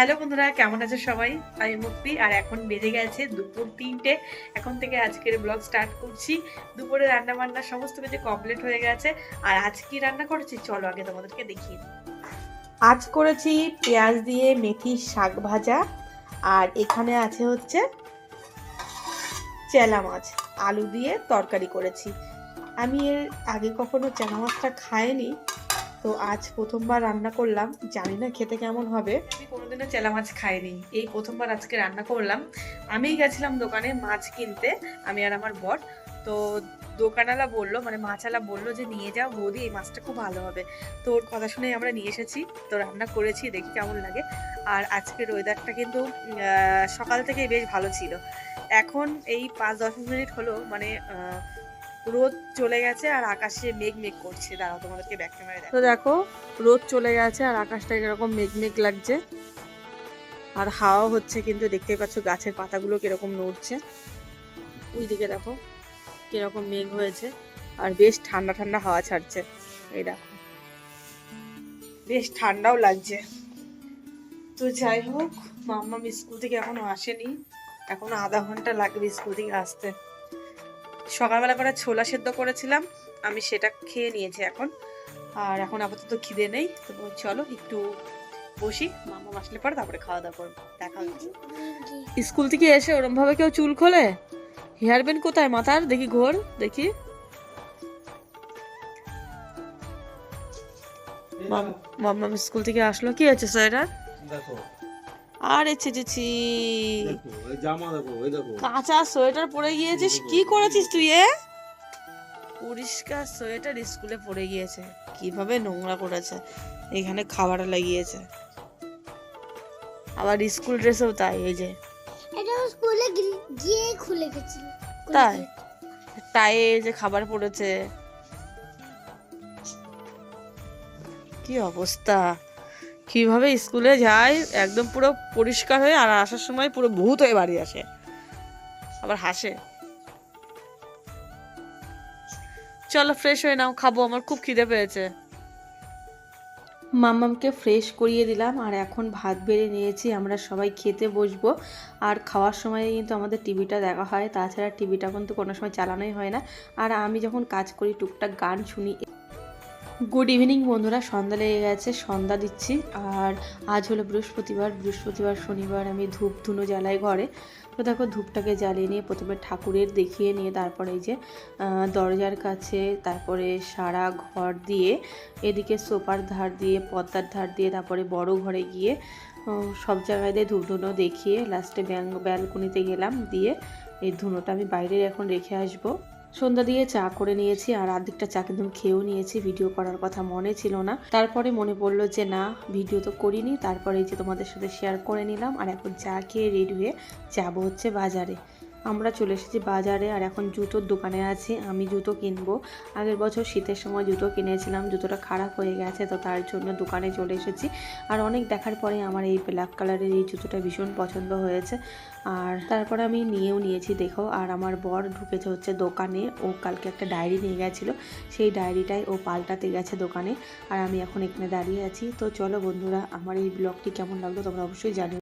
Hello বন্ধুরা, কেমন আছে সবাই? আমি মুক্তি, আর এখন বেজে গেছে দুপুর তিনটে। এখন থেকে আজকের ব্লগ স্টার্ট করছি। দুপুরে রান্না বান্না সমস্ত কিছু কমপ্লিট হয়ে গেছে। আর আজ কি রান্না করেছি? চলো আগে তোমাদেরকে দেখিয়ে আজ করেছি পেঁয়াজ দিয়ে মেথি শাক ভাজা, আর এখানে আছে হচ্ছে চেলা মাছ। আলু দিয়ে তরকারি করেছি। আমি এর আগে কখনো চেনা মাছটা খাইনি তো আজ প্রথমবার রান্না করলাম। জানি না খেতে কেমন হবে। আমি কোনোদিনও চেলা মাছ খাইনি। এই প্রথমবার আজকে রান্না করলাম। আমিই গেছিলাম দোকানে মাছ কিনতে, আমি আর আমার বর। তো দোকানওয়ালা বলল মানে মাছওয়ালা বলল যে, নিয়ে যাও বৌদি, এই মাছটা খুব ভালো হবে। তো ওর কথা শুনে আমরা নিয়ে এসেছি। তো রান্না করেছি, দেখি কেমন লাগে। আর আজকের ওয়েদারটা কিন্তু সকাল থেকেই বেশ ভালো ছিল। এখন এই পাঁচ দশ মিনিট হলো মানে রোদ চলে গেছে আর আকাশে মেঘ মেঘ করছে। দাঁড়াও, তোমাদেরকে ব্যাক ক্যামেরায় তো দেখো, রোদ চলে গেছে আর আকাশটা এরকম মেঘ মেঘ লাগছে। আর হাওয়া হচ্ছে কিন্তু দেখতে পাচ্ছ গাছের পাতাগুলো কীরকম নড়ছে। ওই দিকে দেখো, কীরকম মেঘ হয়েছে আর বেশ ঠান্ডা ঠান্ডা হাওয়া ছাড়ছে। এই দেখো, বেশ ঠান্ডাও লাগছে। তো যাই হোক মাম্মা স্কুল থেকে এখনও আসেনি। এখনও আধা ঘণ্টা লাগবে স্কুল থেকে আসতে। সকালবেলা করে ছোলা সেদ্ধ করেছিলাম, আমি সেটা খেয়ে নিয়েছি এখন। আর এখন আপাতত খিদে নেই, তো চলো একটু বসি, মামা আসলে পরে তারপরে খাওয়া দাওয়া করব। দেখা হচ্ছে। স্কুল থেকে এসে ওরম ভাবে কেউ চুল খোলে? হেয়ার ব্যান্ড কোথায়? মাথার? দেখি ঘোর, দেখি। মাম্মা স্কুল থেকে আসলো কি আছে, সোয়েটার? দেখো আরে ছেচেছি দেখো ওই জামা দেখো ওই দেখো। কাঁচা সোয়েটার পরে গিয়েছিস? কি করেছিস তুই এ? পরিষ্কার সোয়েটার স্কুলে পরে গিয়েছে। কীভাবে নোংরা করেছে? এখানে খাবার লাগিয়েছে। আবার স্কুল ড্রেসেও তাই এই যে। এটা স্কুলে গিয়ে খুলে গেছিল। তাই? টায়ে যে খাবার পড়েছে। কি অবস্থা? কীভাবে স্কুলে যায়, একদম পুরো পরিষ্কার হয়ে আর আসার সময় পুরো ভূত হয়ে বাড়ি আসে। আবার হাসে। চলো ফ্রেশ হয়ে নাও, খাব, আমার খুব খিদে পেয়েছে। মামামকে ফ্রেশ করিয়ে দিলাম, আর এখন ভাত বেড়ে নিয়েছি, আমরা সবাই খেতে বসবো। আর খাওয়ার সময় কিন্তু আমাদের টিভিটা দেখা হয়, তাছাড়া টিভিটা কিন্তু কোনো সময় চালানোই হয় না। আর আমি যখন কাজ করি, টুকটাক গান শুনি। গুড ইভিনিং বন্ধুরা। সন্ধ্যা লেগে গেছে, সন্ধ্যা দিচ্ছি। আর আজ হলো বৃহস্পতিবার। বৃহস্পতিবার, শনিবার আমি ধূপ ধুনো জ্বালাই ঘরে। তো দেখো, ধূপটাকে জ্বালিয়ে নিয়ে প্রথমে ঠাকুরের দেখিয়ে নিয়ে তারপরে এই যে দরজার কাছে তারপরে সারা ঘর দিয়ে, এদিকে সোফার ধার দিয়ে, পর্দার ধার দিয়ে, তারপরে বড় ঘরে গিয়ে সব জায়গায় দিয়ে ধূপ ধুনো দেখিয়ে লাস্টে ব্যালকনিতে গেলাম। দিয়ে এই ধুনোটা আমি বাইরে এখন রেখে আসব। সন্ধ্যা দিয়ে চা করে নিয়েছি আর আর্ধেকটা চা কিন্তু খেয়েও নিয়েছি। ভিডিও করার কথা মনে ছিল না। তারপরে মনে পড়ল যে, না, ভিডিও তো করিনি। তারপরে যে তোমাদের সাথে শেয়ার করে নিলাম আর এখন চা খেয়ে রেডি হয়ে যাব হচ্ছে বাজারে। আমরা চলে এসেছি বাজারে আর এখন জুতোর দোকানে আছি। আমি জুতো কিনবো। আগের বছর শীতের সময় জুতো কিনেছিলাম, জুতোটা খারাপ হয়ে গেছে, তো তার জন্য দোকানে চলে এসেছি। আর অনেক দেখার পরে আমার এই ব্ল্যাক কালারের এই জুতোটা ভীষণ পছন্দ হয়েছে। আর তারপরে আমি নিয়েও নিয়েছি, দেখো। আর আমার বর ঢুকেছে হচ্ছে দোকানে। ও কালকে একটা ডায়েরি নিয়ে গেছিল। সেই ডায়েরিটাই ও পাল্টাতে গেছে দোকানে। আর আমি এখন এখানে দাঁড়িয়ে আছি। তো চলো বন্ধুরা, আমার এই ব্লগটি কেমন লাগল তোমরা অবশ্যই জানিও।